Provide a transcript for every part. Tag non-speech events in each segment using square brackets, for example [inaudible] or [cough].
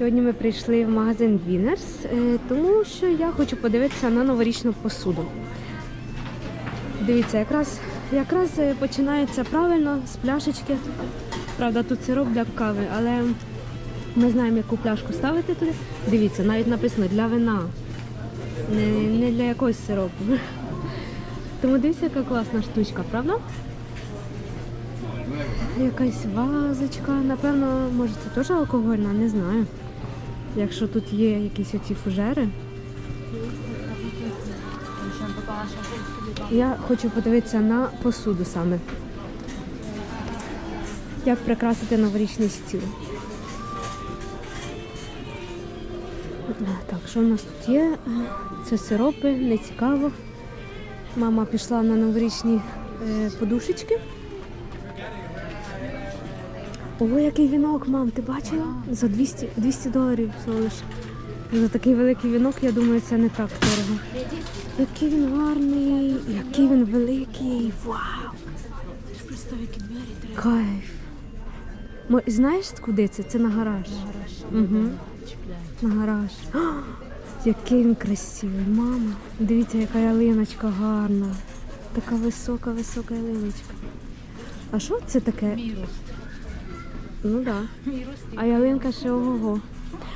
Сьогодні ми прийшли в магазин е, тому що я хочу подивитися на новорічну посуду. Дивіться, якраз, якраз е, починається правильно з пляшечки. Правда, тут сироп для кави, але ми знаємо, яку пляшку ставити туди. Дивіться, навіть написано для вина, не, не для якогось сиропу. Тому дивіться, яка класна штучка, правда? Якась вазочка, напевно, може це теж алкогольна, не знаю. Якщо тут є якісь оці фужери. Я хочу подивитися на посуду саме. Як прикрасити новорічний стіл. Так, що в нас тут є? Це сиропи, не цікаво. Мама пішла на новорічні е, подушечки. О, який вінок, мам, ти бачила? За 200, 200 доларів всього лише. За такий великий вінок, я думаю, це не так дорого. Який він гарний, який він великий. Вау! Кайф. Мо- Знаєш, куди це? Це на гараж. Угу. На гараж. О, який він красивий, мама. Дивіться, яка ялиночка гарна. Така висока, висока ялиночка. А що це таке? Ну так. Да. А ялинка ще ого-го.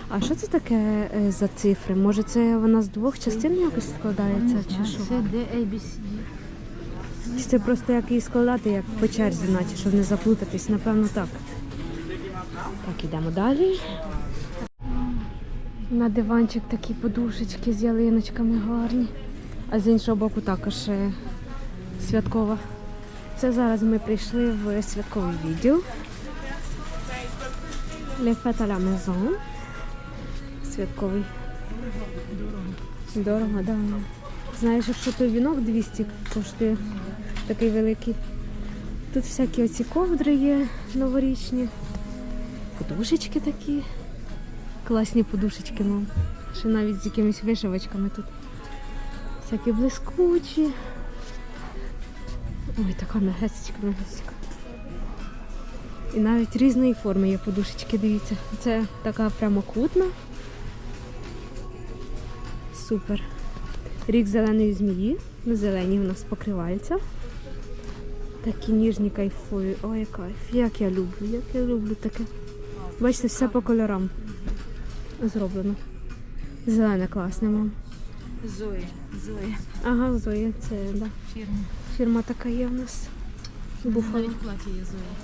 А що це таке е, за цифри? Може це вона з двох частин якось складається? Чи що? Це D, A, B, C, D. Чи це просто як її складати, як по черзі, наче, щоб не заплутатись? Напевно, так. Так, ідемо далі. На диванчик такі подушечки з ялиночками гарні. А з іншого боку також е, святкова. Це зараз ми прийшли в святковий відділ. Le Fête à la Maison. Святковий. Дорого, так. Да. Знаєш, якщо той вінок 200 коштує такий великий. Тут всякі оці ковдри є новорічні. Подушечки такі. Класні подушечки, мам. Ще навіть з якимись вишивочками тут. Всякі блискучі. Ой, така мягесечка, мягесечка. І навіть різної форми є подушечки, дивіться. Це така прямокутна. Супер. Рік зеленої змії. На зеленій у нас покривальця. Такі ніжні кайфові. Ой, кайф. Як я люблю, як я люблю таке. Бачите, все по кольорам зроблено. Зелене класне, мам. Зоя. Зоя. Ага, Зоя, це да. Фірма. фірма така є в нас. Буфало.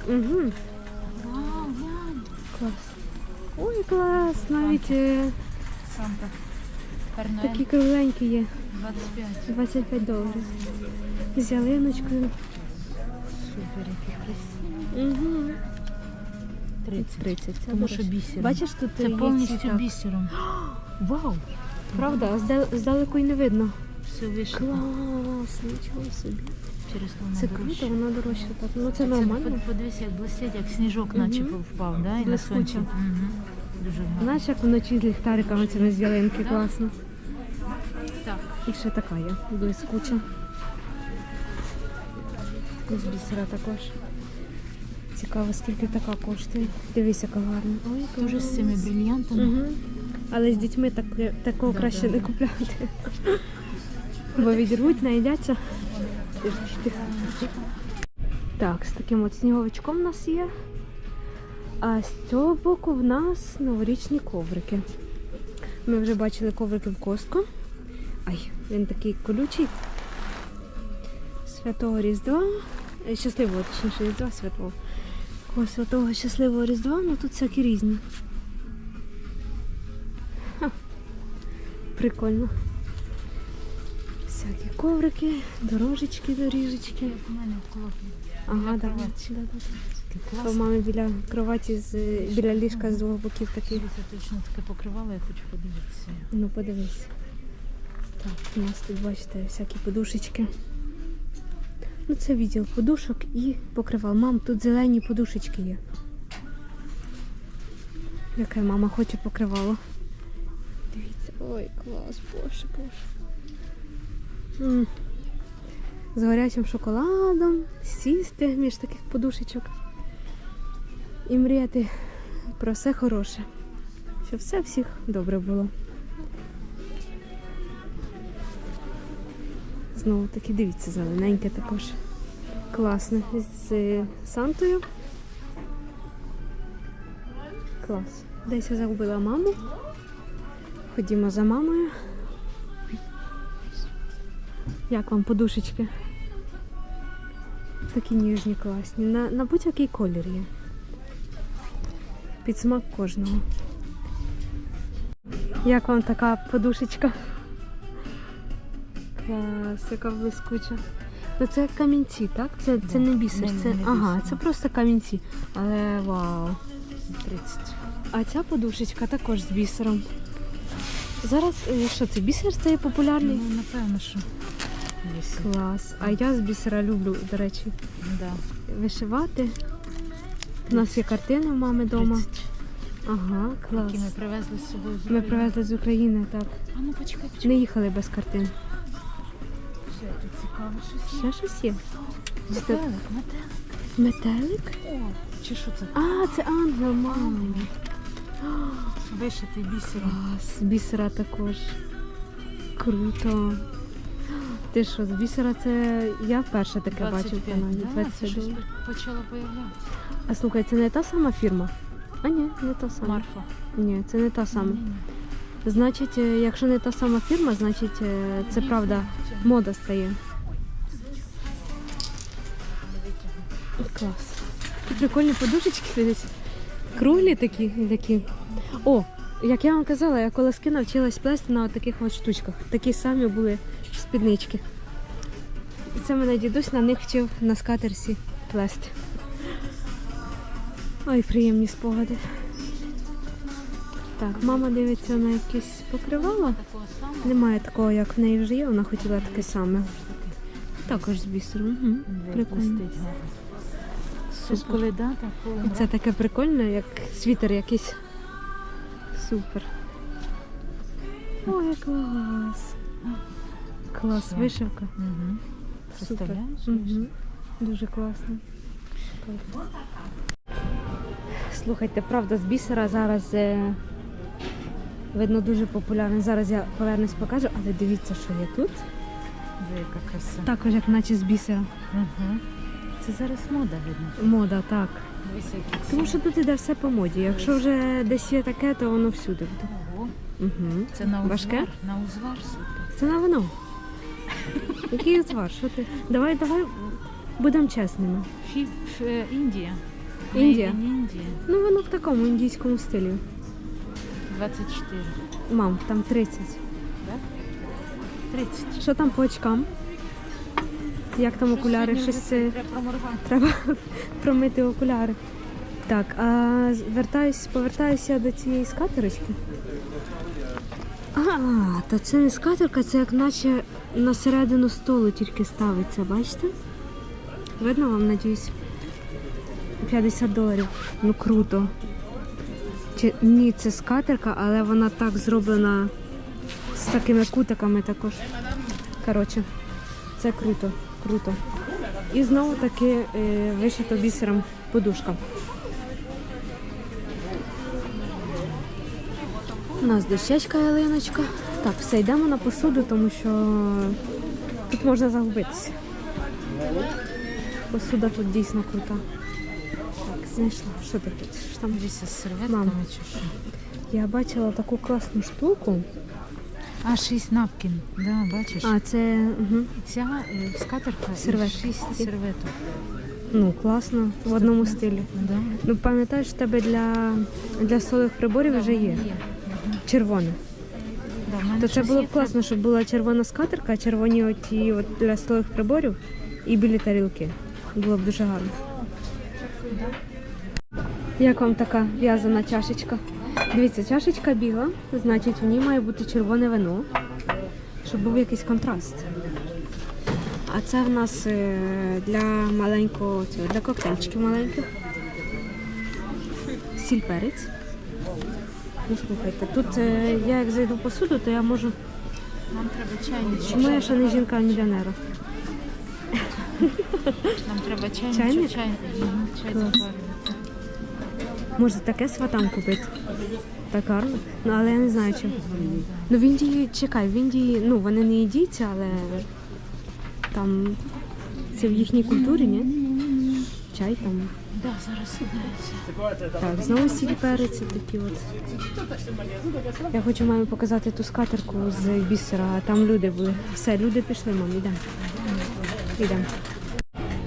Угу. Клас. Ой, клас. Навіть е, Санта. Такі кругленькі є. 25. 25 доларів. З ялиночкою. Супер, який красивий. Угу. 30. 30. Це Тому що дорожче. бісером. Бачиш, тут Це є повністю так. бісером. Вау. Правда, а здалеку й не видно. Все вишито. Клас, нічого собі. Через то Це круто, воно дорожче так. Ну це нормально. под- Подивися, як блистять, як сніжок наче впав, да? І на Блискуче. сонці. Дуже гарно. Знаєш, як вночі з ліхтариками цими з ялинки класно. Так. І ще така є, блискуча. З бісера також. Цікаво, скільки така коштує. Дивись, яка гарна. Ой, Дуже з цими брильянтами. Угу. Але з дітьми так, такого краще не купляти. Бо відірвуть, наїдяться. Так, з таким от сніговичком у нас є. А з цього боку в нас новорічні коврики. Ми вже бачили коврики в костку. Ай, він такий колючий. Святого Різдва. Е, Щасливого, точніше, Різдва святого. О, святого щасливого Різдва, ну тут всякі різні. Ха. Прикольно. Всякі коврики, дорожечки, доріжечки. Як у мене в. Ага, да, кроватці. да, да, да. У мами біля кроваті з біля ліжка з двох боків такі. Це точно таке покривало, я хочу подивитися. Ну подивись. Так, у нас тут, бачите, всякі подушечки. Ну, це відділ подушок і покривал. Мам, тут зелені подушечки є. Яке мама хоче покривало. Дивіться, ой, клас, боже, боже. З гарячим шоколадом, сісти між таких подушечок і мріяти про все хороше. Щоб все всіх добре було. Знову таки, дивіться, зелененьке також. Класне. З е, Сантою. Клас. Десь я загубила маму. Ходімо за мамою. Як вам подушечки? Такі ніжні, класні. На, на будь-який колір є. Під смак кожного. Як вам така подушечка? Клас, яка блискуча. Ну це камінці, так? Це, це не бісер. Не- Це, не ага, бісер. це просто камінці. Але вау. 30. А ця подушечка також з бісером. Зараз е, що це? Бісер стає популярний? Ну, напевно, що. Вісім. Клас. А я з бісера люблю, до речі, Да. вишивати. У нас є картини в мами вдома. 30. Ага, клас. Які ми привезли з собою з Ми України. привезли з України, так. А ну почекай, почекай. Не їхали без картин. Ще тут цікаво щось. є. Ще щось є? Метелик, метелик. Метелик? О, чи що це? А, це ангел, мама. Вишитий бісером. Клас, бісера також. Круто. Ти що, з бісера це я вперше таке бачу в 25. каналі. Да, це щось почало появлятися. А слухай, це не та сама фірма? А ні, не та сама. Марфа. Ні, це не та сама. Ні, ні. Значить, е, якщо не та сама фірма, значить е, це правда мода стає. Клас. Такі прикольні подушечки дивіться. Круглі такі такі. О, як я вам казала, я колоски навчилась плести на таких от штучках. Такі самі були спіднички. Це мене дідусь на них вчив на скатерсі плести. Ой, приємні спогади. Так, мама дивиться на якесь покривало. Немає такого, як в неї вже є, вона хотіла таке саме. Також з бісером. Угу. Прикольно. Супер. Це таке прикольне, як світер якийсь. Супер. Ой, клас. Клас, Все. вишивка. Угу. Супер. Угу. Дуже класно. Слухайте, правда, з бісера зараз е, видно дуже популярний. Зараз я повернусь покажу, але дивіться, що є тут. Яка краса. Також як наче з бісера. Угу. Це зараз мода видно. Мода, так. Тому що тут іде все по моді. Якщо вже десь є таке, то воно всюди буде. Угу. це на узвар. Важке? На узвар супер. Це на вино. Який узвар? Що ти? Давай, давай будемо чесними. Фі... Ф... е, Індія. Індія? Індія. Ну воно в такому індійському стилі. 24. Мам, там 30. 30. Що там по очкам? Як там окуляри? Щось Щось е, Треба проморгати. треба [laughs] промити окуляри. Так, а вертаюсь, повертаюся до цієї скатерочки. А, то це не скатерка, це як наче на середину столу тільки ставиться, бачите? Видно вам, надіюсь? 50 доларів. Ну круто. Чи, ні, це скатерка, але вона так зроблена з такими кутиками також. Коротше, це круто, круто. І знову таки е, вишито бісером подушка. У нас дощечка ялиночка. Так, все, йдемо на посуду, тому що тут можна загубитися. Посуда тут дійсно крута. Так, знайшла. Що ти хочеш? Там з серветками чи що. я бачила таку класну штуку. А, 6 напкін. Да, бачиш? А, це угу. І ця е, скатерка Серветки. 6 серветок. ну класно в одному стилі. Да. Ну пам'ятаєш, в тебе для, для столових приборів вже є червоне. То це було б класно, щоб була червона скатерка, червоні оті от для столових приборів і білі тарілки. Було б дуже гарно. Як вам така в'язана чашечка? Дивіться, чашечка біла, значить в ній має бути червоне вино, щоб був якийсь контраст. А це в нас е, для маленького для коктейльчиків маленьких. Сіль перець. Ну, слухайте, тут е, я як зайду посуду, то я можу. Нам треба чайничок. Чому я ще не жінка а мільйонера? Нам треба чайничок. Чайник? Чай, Мгм, чай Клас. заварювати. Може таке сватам купити? Так гарно. Ну, але я не знаю чи. Ну в Індії, чекай, в Індії, ну вони не їдяться, але там це в їхній культурі, ні? Чай там. Да, зараз сідається. Так, знову сіль перець такі от. Я хочу мамі показати ту скатерку з бісера, а там люди були. Все, люди пішли, мам, йдемо. Йдемо.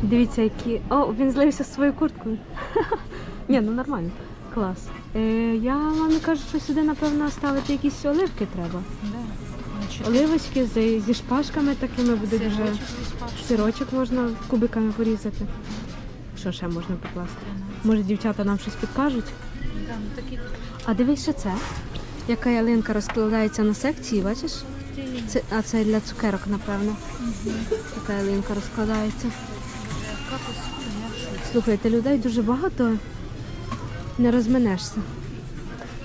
Дивіться, які. О, він злився з своєю курткою. [laughs] Ні, ну нормально. Клас. Е, я мамі кажу, що сюди, напевно, ставити якісь оливки треба. Оливочки з, зі шпажками такими буде дуже. сирочок зі шпажкою. Сирочок можна кубиками порізати. Що ще можна покласти? Може, дівчата нам щось підкажуть? Ну А дивись, що це? Яка ялинка розкладається на секції, бачиш? Це, а це для цукерок, напевно. Така ялинка розкладається. Слухайте, людей дуже багато, не розминешся.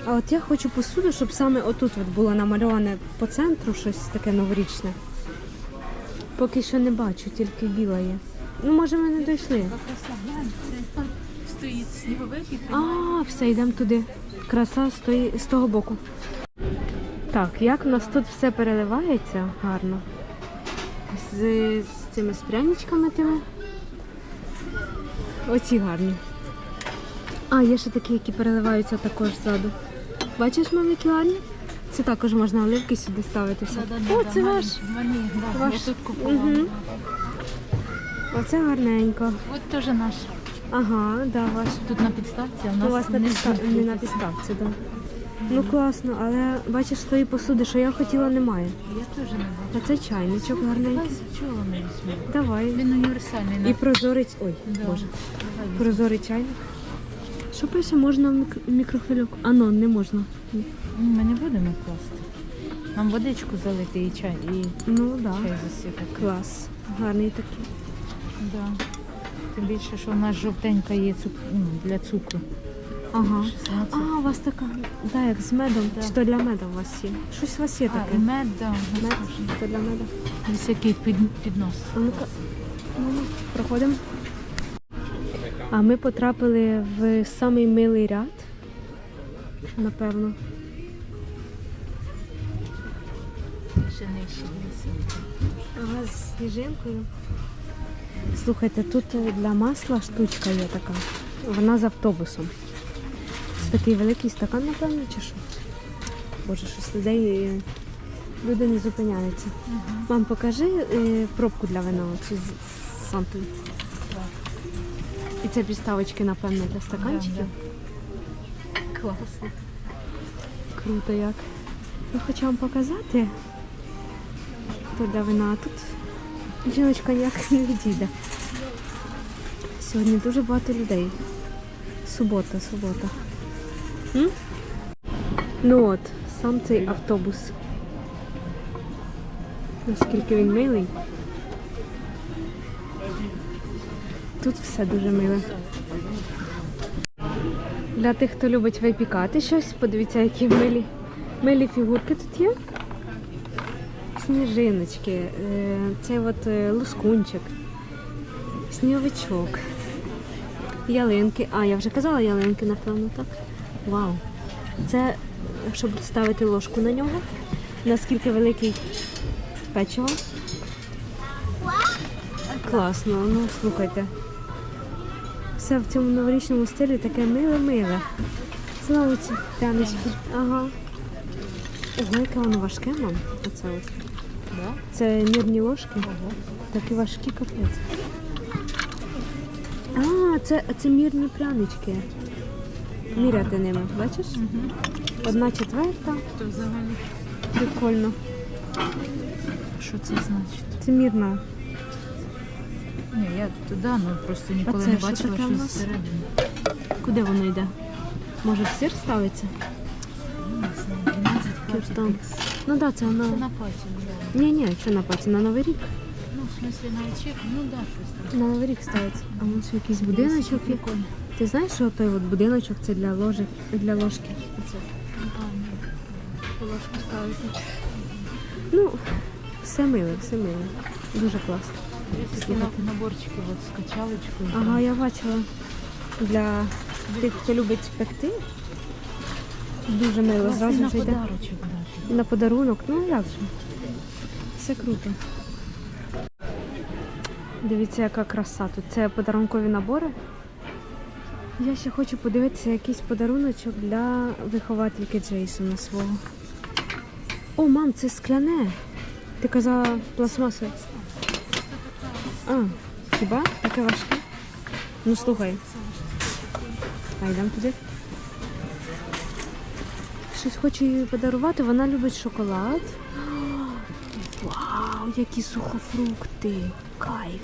А от я хочу посуду, щоб саме отут от було намальоване по центру щось таке новорічне. Поки що не бачу, тільки біла є. Ну, може, ми не дійшли. Стоїть сніговик і А, все, йдемо туди. Краса стоїть з того боку. Так, як в нас тут все переливається гарно. З, з цими з пряничками тими. Оці гарні. А, є ще такі, які переливаються також ззаду. Бачиш, мам, які гарні? Це також можна оливки сюди ставити. Все. О, це ваш. Ваш. я тут купувала. Мгм. Оце гарненько. От теж наш. Ага, да, ваш. Тут на підставці, а в У нас вас на не підставці, не на підставці, так. Ну класно, але бачиш тої посуди, що я хотіла, немає. Я теж не бачу. А це чайничок гарненький. З чого ми візьмемо? Давай. Він універсальний. І прозорий. Ой, Да. боже. Давай візьмемо. Прозорий чайник. Що пише, можна в мік- мікрохвильовку? А ну, не можна. Ну, Ми не будемо класти. Нам водичку залити і чай, і Ну так, да. чай засипати. клас. Гарний такий. Да. Тим більше, що в нас жовтенька є цук... ну, для цукру. Ага. Що саме це? А, у вас така, да, як з медом. Да. Чи то для меду у вас є? Щось у вас є А, таке. і мед, да, Мед, то для меду. Ось який під, піднос. А ну-ка, ну, проходимо. А ми потрапили в самий милий ряд. Напевно. Ще нижче дивися. Ага, з сніжинкою. Слухайте, тут для масла штучка є така. Вона з автобусом. Це такий великий стакан, напевно, чи що? Боже, щось людей. е, Люди не зупиняються. Мам, покажи е, пробку для вина оцю з, Сантою. І це підставочки, напевно, для стаканчиків. Класно. Круто як. Я хочу вам показати. То для вина. Тут жіночка ніяк не відійде. Сьогодні дуже багато людей. Субота, субота. М? Ну от, сам цей автобус. Наскільки він милий. Тут все дуже миле. Для тих, хто любить випікати щось, подивіться, які милі, милі фігурки тут є. Сніжиночки, е, цей от е, лускунчик, сніговичок, ялинки. А, я вже казала ялинки, напевно, так? Вау. Це, щоб ставити ложку на нього. Наскільки великий печиво. Класно, ну слухайте. Все в цьому новорічному стилі таке миле-миле. Знову ці прянички. Ага. Ого, воно важке, мам. Оце от. Да? Це мірні ложки. Такі важкі капець. А, це, це мірні прянички. Міряти ними, бачиш? Угу. Одна четверта. То взагалі. Прикольно. Що це значить? Це мірна. Ні, я туди, ну просто ніколи це не бачила, що нас? зсередини. Куди воно йде? Може в сир ставиться? Ну, Не знаю, 12 Кіртон. Ну так, да, це воно. Це на паті, Ні, ні, що на паці? На Новий рік. Ну, в смысле, на вечірку, ну да, щось там. На Новий рік ставиться. А ось якийсь будиночок є. Прикольно. Ти знаєш, що той от будиночок це для ложок, для ложки. Оце. А, ні. Ложку ставити. Ну, все миле, все миле. Дуже класно. Такі на- наборчики от з качалочкою. Ага, я бачила. Для тих, хто любить пекти. Дуже мило, зразу на йде. подарочок дати. На подарунок, ну як же. Все круто. Дивіться, яка краса тут. Це подарункові набори. Я ще хочу подивитися якийсь подаруночок для виховательки Джейсона свого. О, мам, це скляне. Ти казала пластмасове. А, хіба? Таке важке? Ну слухай. А йдемо туди. Щось хочу їй подарувати. Вона любить шоколад. Вау, які сухофрукти! Кайф!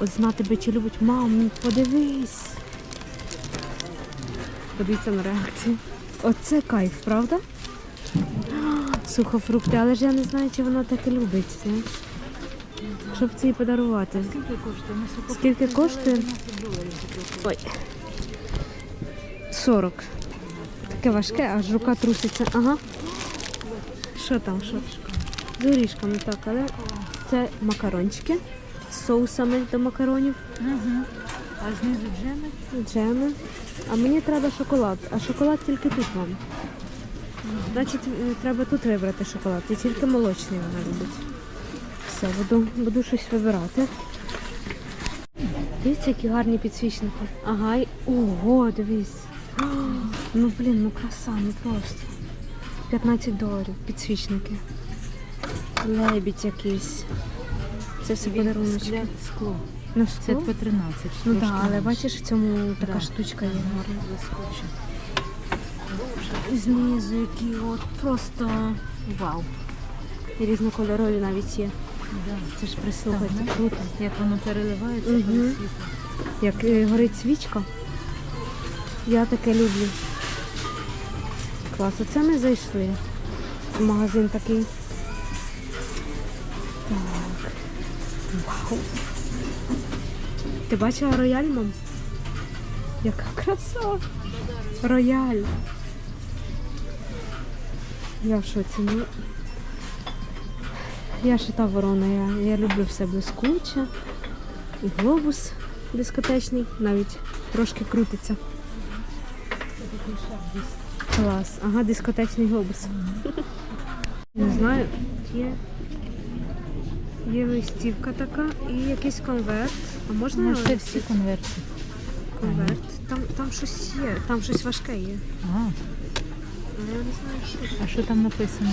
От знати би, чи любить мам, подивись. Подивіться на реакцію. Оце кайф, правда? [gasps] Сухофрукти, але ж я не знаю, чи вона так і любить. знаєш. Щоб це їй подарувати. Скільки коштує? Скільки коштує? 12 доларів за Ой. 40. Таке важке, аж рука труситься. Ага. Що там? Що? З горішками, так, але це макарончики з соусами до макаронів, Угу. А знизу джеми? джеми. А мені треба шоколад. А шоколад тільки тут вам. Значить, е, треба тут вибрати шоколад. І тільки молочний вона любить. Все, буду, буду щось вибирати. Дивіться, які гарні підсвічники. Ага, і... ого, дивись. [gasps] Ну блін, ну краса, ну просто. 15 доларів підсвічники. Лебідь якийсь. Це все подаруночки. Скля- Скло. Ну, Це скло? по 13. Ну так, але бачиш, в цьому така Да. штучка є гарна. І знизу які от просто вау. І різнокольорові навіть є. Да. Це ж прислухайте, Так, ну. круто. Як воно переливається, Мгм. коли світло. Як е, горить свічка. Я таке люблю. Клас, оце ми зайшли. Магазин такий. Вау. Ти бачила рояль, мам? Яка краса! Рояль. Я в шоці. Ну, я ще та ворона, я, я люблю все блискуче. І глобус дискотечний, навіть трошки крутиться. Клас. Ага, дискотечний глобус. Не знаю, є. Є листівка така і якийсь конверт. А можна Ну, це всі конверти. конверт? Там, там щось є, там щось важке є. А, Але я не знаю, що. це. а що там написано?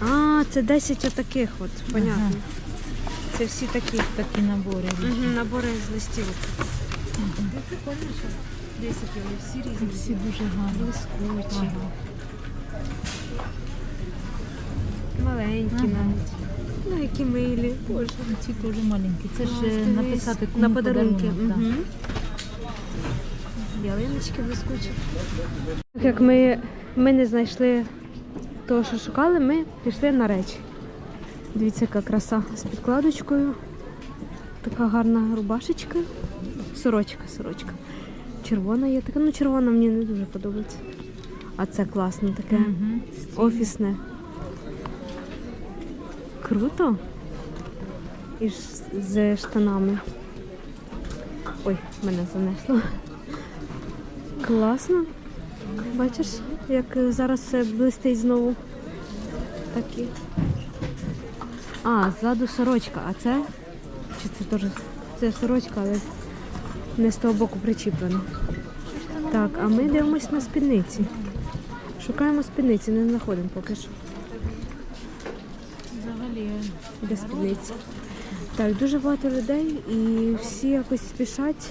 А, це 10 отаких от, понятно. Ага. Це всі такі. Такі набори. Угу, набори з листівок. Прикольно, що 10 вони всі різні. Всі дуже гарні. Блискучі. Ага. Маленькі навіть. Ну, які милі. Боже. Ці теж маленькі. Це ж е, дивись. написати кому на подарунки. подарунок. Ялиночки блискучі. Так як ми, ми не знайшли того, що шукали, ми пішли на речі. Дивіться, яка краса з підкладочкою. Така гарна рубашечка. Сорочка, сорочка. Червона є така. Ну, червона мені не дуже подобається. А це класно таке. Мгм. Офісне. Круто. І з штанами. Ой, мене занесло. Класно. Бачиш, як зараз блистить знову. Такі. А, ззаду сорочка, а це? Чи це теж? Це сорочка, але не з того боку причіплена. Так, а ми дивимось на спідниці. Шукаємо спідниці, не знаходимо поки що. Взагалі. Де спідниці. Так, дуже багато людей і всі якось спішать.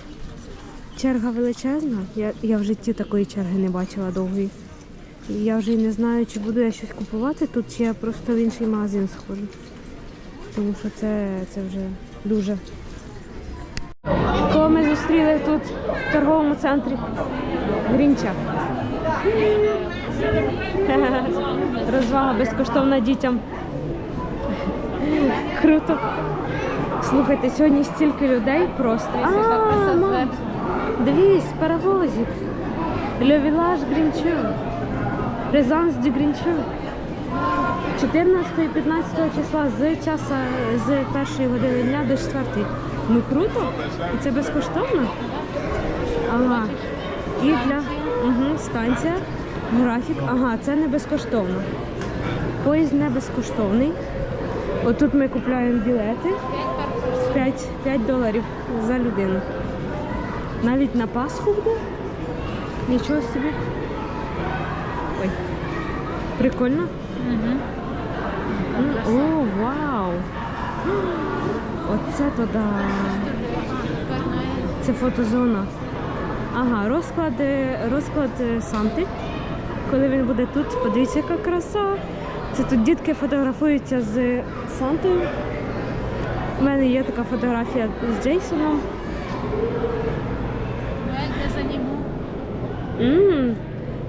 Черга величезна. Я, я в житті такої черги не бачила довгої. Я вже й не знаю, чи буду я щось купувати тут, чи я просто в інший магазин сходжу. Тому що це, це вже дуже. Кого ми зустріли тут в торговому центрі? Грінча. [laughs] Розвага безкоштовна дітям. Круто. Слухайте, сьогодні стільки людей просто. А, мам, Дивись, паровозик. Le village Грінчу. Резанс de Грінчу. 14 і 15 числа з часу з першої години дня до 4. Ну круто. І це безкоштовно. Ага. І для угу, станція, графік. Ага, це не безкоштовно. Поїзд не безкоштовний. Отут ми купуємо білети 5, 5 доларів за людину. Навіть на Пасху буде. Нічого собі. Ой. Прикольно. Угу. О, вау! Оце то да. Це фотозона. Ага, розклад, е, розклад е, Санти. Коли він буде тут, подивіться, яка краса. Це тут дітки фотографуються з Сантою. У мене є така фотографія з Джейсоном. Я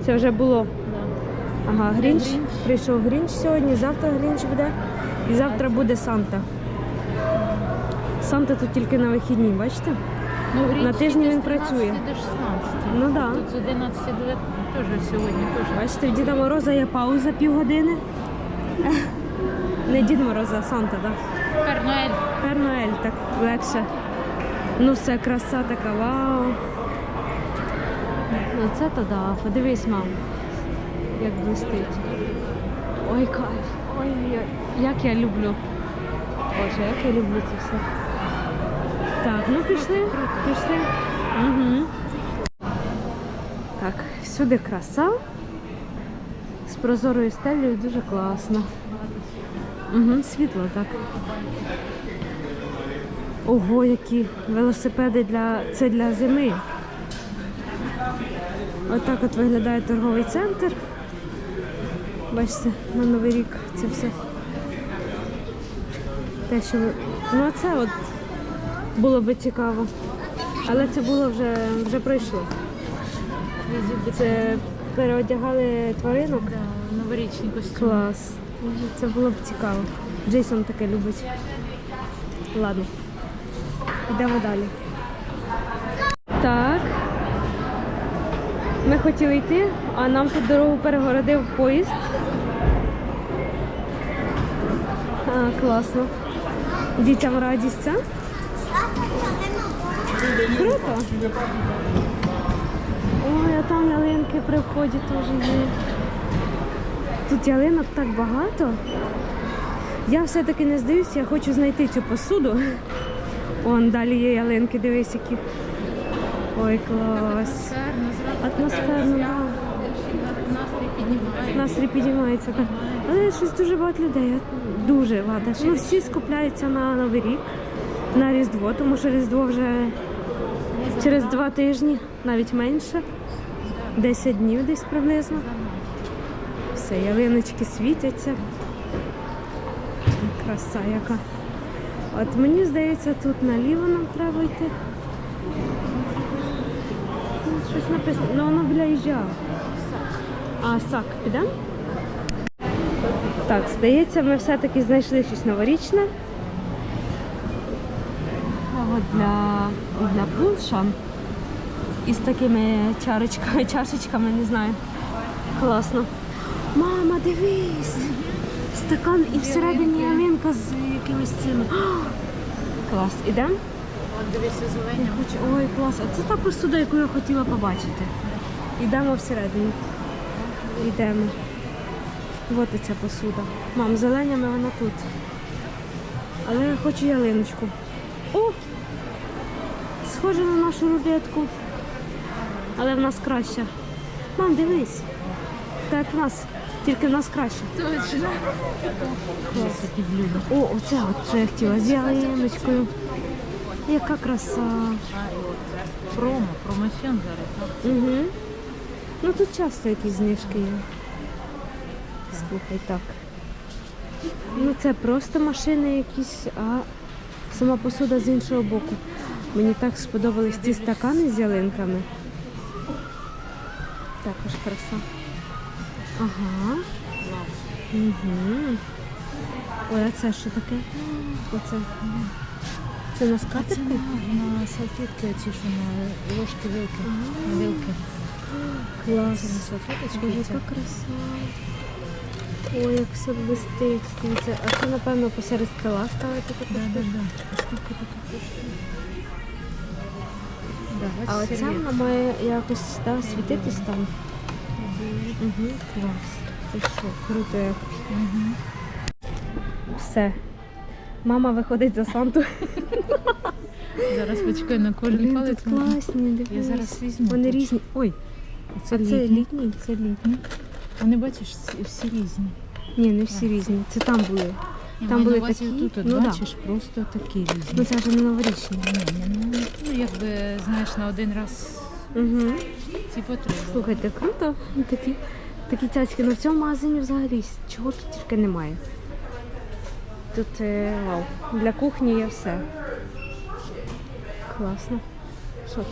це вже було. Да. Ага, Грінч. Грінч. Прийшов Грінч сьогодні, завтра Грінч буде. І завтра буде Санта. Санта тут тільки на вихідні, бачите? Ну, На тижні він працює. до 16. Ну да. Тут з 11 до 9 теж сьогодні теж. Бачите, в Діда Мороза є пауза півгодини. [laughs] Не Дід Мороз, а Санта, так? Карнуель. Пер Ноель, так легше. Ну все, краса така, вау. Ну це то да, подивись, мам, як блистить. Ой, кайф. Ой, ой, як я люблю. Боже, як я люблю це все. Так, ну пішли, пішли. Угу. Так, всюди краса. Прозорою стелею дуже класно. Угу, світло, так. Ого, які велосипеди для це для зими. Отак от виглядає торговий центр. Бачите, на Новий рік це все. Те, що. Ну а це от було би цікаво. Але це було вже, вже пройшло. Це переодягали тваринок. Да, новорічний костюм. Клас. Це було б цікаво. Джейсон таке любить. Ладно. Йдемо далі. Так. Ми хотіли йти, а нам тут дорогу перегородив поїзд. А, класно. Дітям радість, а? Круто. Там ялинки при вході теж є. Тут ялинок так багато. Я все-таки не здаюся, я хочу знайти цю посуду. Вон далі є ялинки, дивись які. Ой, клас. Атмосферно, Атмосферно, настрій піднімає. Настрій підіймається так. Але щось дуже багато людей. Дуже багато. Ну всі скупляються на Новий рік, на Різдво, тому що Різдво вже через два тижні, навіть менше. 10 днів десь приблизно. Все, ялиночки світяться. Краса яка. От мені здається, тут наліво нам треба йти. Щось написано. Ну воно біля їжа. А сак підемо? Так, здається, ми все-таки знайшли щось новорічне. Для, для пуншан. Із такими чарочками, [laughs] чашечками, не знаю. Класно. Мама, дивись! Стакан і всередині ялинка з якимось цим. [gasps] Клас. Ідемо? Ой, клас. А це та посуда, яку я хотіла побачити. Йдемо всередину. Йдемо. От і ця посуда. Мам, зеленями вона тут. Але я хочу ялиночку. О! Схоже на нашу рулетку. Але в нас краща. Мам, дивись. Так в нас, тільки в нас краще. Точно. О, оце от що я хотіла з ялиночкою. Яка краса. Промо, промоціон зараз. Угу. Ну тут часто якісь знижки є. Слухай, так. Ну це просто машини якісь, а сама посуда з іншого боку. Мені так сподобались ці стакани з ялинками. Також краса. Ага. Угу. Ой, а це що таке? Оце. Це на Це скатерти? на, на салфетки ці, що на ложки, вилки, на вилки. Це Клас. салфеточки, Боже, яка краса. Ой, як все блистить. Дивіться, а це, напевно, посеред стола ставити таку штуку. А оця вона має якось да, світитись там. Угу, клас. Це що, круто як. Мгм. Все. Мама виходить за Санту. Зараз почекай на кожен Блін, палець. тут класні, дивись. Я зараз візьму. Вони різні. Ой, Це а це літні. літні? Це літні. Вони бачиш, всі, всі різні. Ні, не всі різні. Це там були. Там були такі, Тут, от, ну да. просто такі різні. Ну це вже не новорічні. Ні, ні, ну, ну, якби, знаєш, на один раз Угу. ці потреби. Слухайте, круто. Такі, такі цяцьки. Ну в цьому магазині взагалі чого тут тільки немає. Тут е, вау. Для кухні є все. Класно. Що це?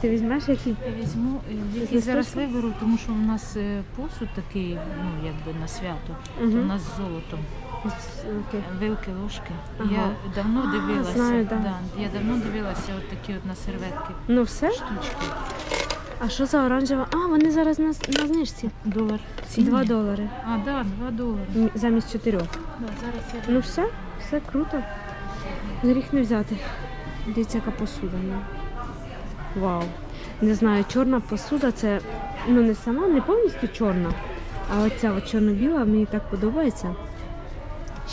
Ти візьмеш які? Я візьму, е, який зараз виберу, тому що у нас е, посуд такий, ну якби на свято, Мгм. то у нас з золотом. Окей. Вилки, ложки. Ага. Я давно А, дивилася. знаю, да. я давно дивилася от такі от на серветки Ну все? штучки. А що за оранжева? А, вони зараз на, на знижці. Долар. Два долари. А, да, два долари. М, Замість чотирьох. Да, зараз я Ну все, все круто. Гріх не взяти. Дивіться, яка посуда. Ну. Вау. Не знаю, чорна посуда це ну не сама, не повністю чорна. А оця от чорно-біла мені так подобається.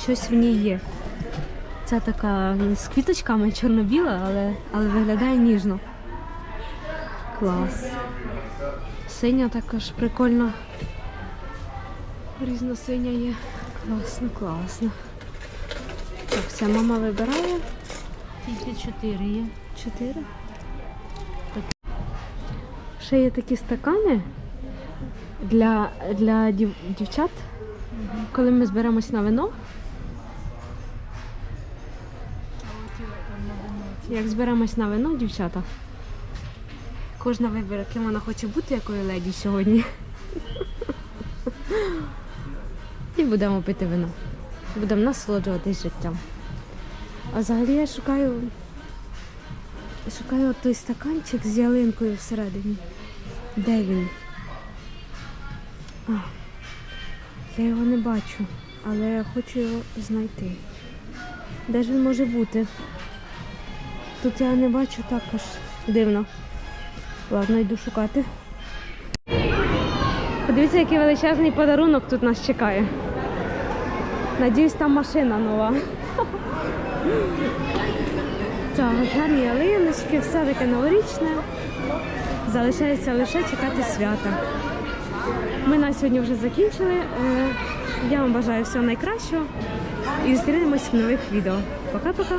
Щось в ній є. Ця така з квіточками чорно-біла, але, але виглядає ніжно. Клас. Синя також прикольно. Різносиня є. Класно, класно. Так, все, мама вибирає. тільки чотири є. Чотири. Ще є такі стакани для, для дів, дівчат, коли ми зберемось на вино. Як зберемось на вино, дівчата, кожна вибере, ким вона хоче бути, якою леді сьогодні. І будемо пити вино. Будемо насолоджуватись життям. А взагалі я шукаю Шукаю той стаканчик з ялинкою всередині. Де він? А, я його не бачу, але я хочу його знайти. Де ж він може бути? Тут я не бачу також дивно. Ладно, йду шукати. Подивіться, який величезний подарунок тут нас чекає. Надіюсь, там машина нова. [laughs] Так, гарні ялиночки, все таке новорічне. Залишається лише чекати свята. Ми на сьогодні вже закінчили. Е, Я вам бажаю всього найкращого і зустрінемось в нових відео. Пока-пока!